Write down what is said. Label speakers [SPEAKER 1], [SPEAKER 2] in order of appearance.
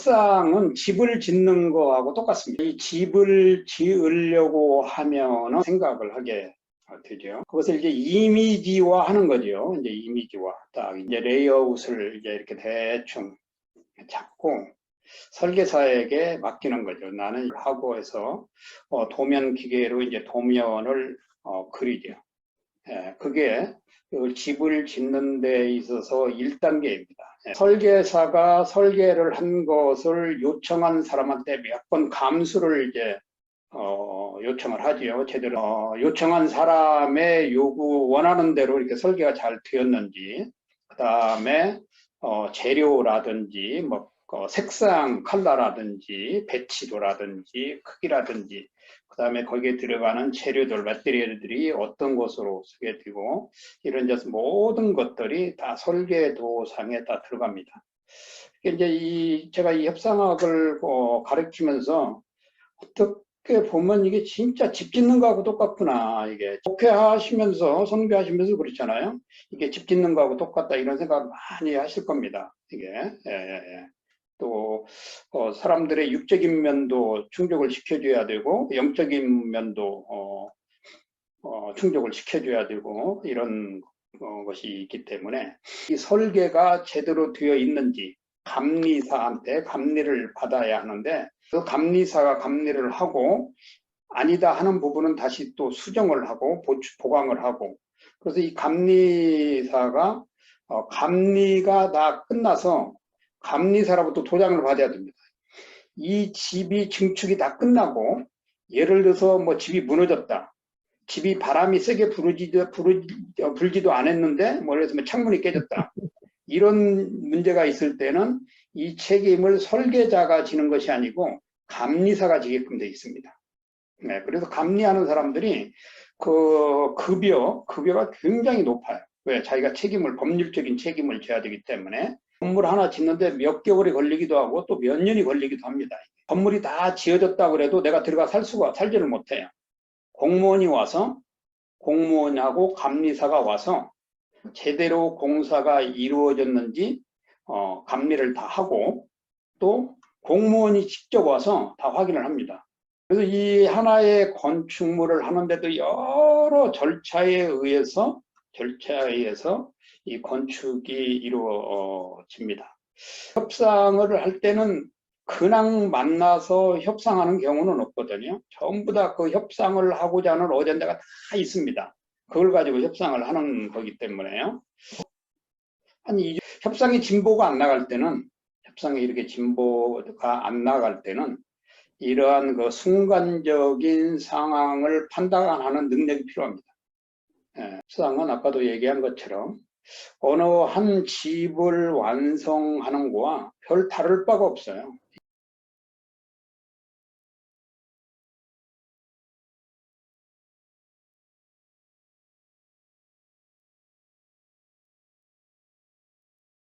[SPEAKER 1] 쌍은 집을 짓는 거하고 똑같습니다. 이 집을 지으려고 하면은 생각을 하게 되죠. 그것을 이제 이미지화 하는 거죠. 이제 이미지화. 딱 이제 레이아웃을 이제 이렇게 대충 잡고 설계사에게 맡기는 거죠. 나는 하고 해서 어, 도면 기계로 이제 도면을 어, 그리죠. 예, 그게 그 집을 짓는 데 있어서 1단계입니다. 예, 설계사가 설계를 한 것을 요청한 사람한테 몇 번 감수를 이제 어, 요청을 하지요. 제대로 어, 요청한 사람의 요구 원하는 대로 이렇게 설계가 잘 되었는지 그 다음에 어, 재료라든지 뭐 어, 색상 컬러라든지 배치도라든지 크기라든지 그 다음에 거기에 들어가는 재료들 배터리들이 어떤 것으로 쓰게 되고 이런 모든 것들이 다 설계도상에 다 들어갑니다. 이제 이 제가 이 협상학을 어, 가르치면서 어떻게 보면 이게 진짜 집 짓는 거하고 똑같구나 이게 목회하시면서 선교하시면서 그렇잖아요. 이게 집 짓는 거하고 똑같다 이런 생각 많이 하실 겁니다. 이게 예, 예, 예. 또 어, 사람들의 육적인 면도 충족을 시켜줘야 되고 영적인 면도 어, 어, 충족을 시켜줘야 되고 이런 어, 것이 있기 때문에 이 설계가 제대로 되어 있는지 감리사한테 감리를 받아야 하는데 그 감리사가 감리를 하고 아니다 하는 부분은 다시 또 수정을 하고 보충, 보강을 하고 그래서 이 감리사가 어, 감리가 다 끝나서 감리사로부터 도장을 받아야 됩니다. 이 집이 증축이 다 끝나고 예를 들어서 뭐 집이 무너졌다. 집이 바람이 세게 부르지도, 부르, 어, 불지도 않았는데 뭐 예를 들면 창문이 깨졌다. 이런 문제가 있을 때는 이 책임을 설계자가 지는 것이 아니고 감리사가 지게끔 되어 있습니다. 네, 그래서 감리하는 사람들이 그 급여, 급여가 굉장히 높아요. 왜? 자기가 책임을, 법률적인 책임을 져야 되기 때문에 건물 하나 짓는데 몇 개월이 걸리기도 하고 또 몇 년이 걸리기도 합니다. 건물이 다 지어졌다 그래도 내가 들어가 살 수가 살지를 못해요. 공무원이 와서 공무원하고 감리사가 와서 제대로 공사가 이루어졌는지 어, 감리를 다 하고 또 공무원이 직접 와서 다 확인을 합니다. 그래서 이 하나의 건축물을 하는데도 여러 절차에 의해서 절차에 의해서 이 건축이 이루어집니다. 협상을 할 때는 그냥 만나서 협상하는 경우는 없거든요. 전부 다 그 협상을 하고자 하는 어젠다가 다 있습니다. 그걸 가지고 협상을 하는 거기 때문에요. 아니, 협상이 진보가 안 나갈 때는, 협상이 이렇게 진보가 안 나갈 때는, 이러한 그 순간적인 상황을 판단하는 능력이 필요합니다. 예, 협상은 아까도 얘기한 것처럼 어느 한 집을 완성하는 거와 별 다를 바가 없어요.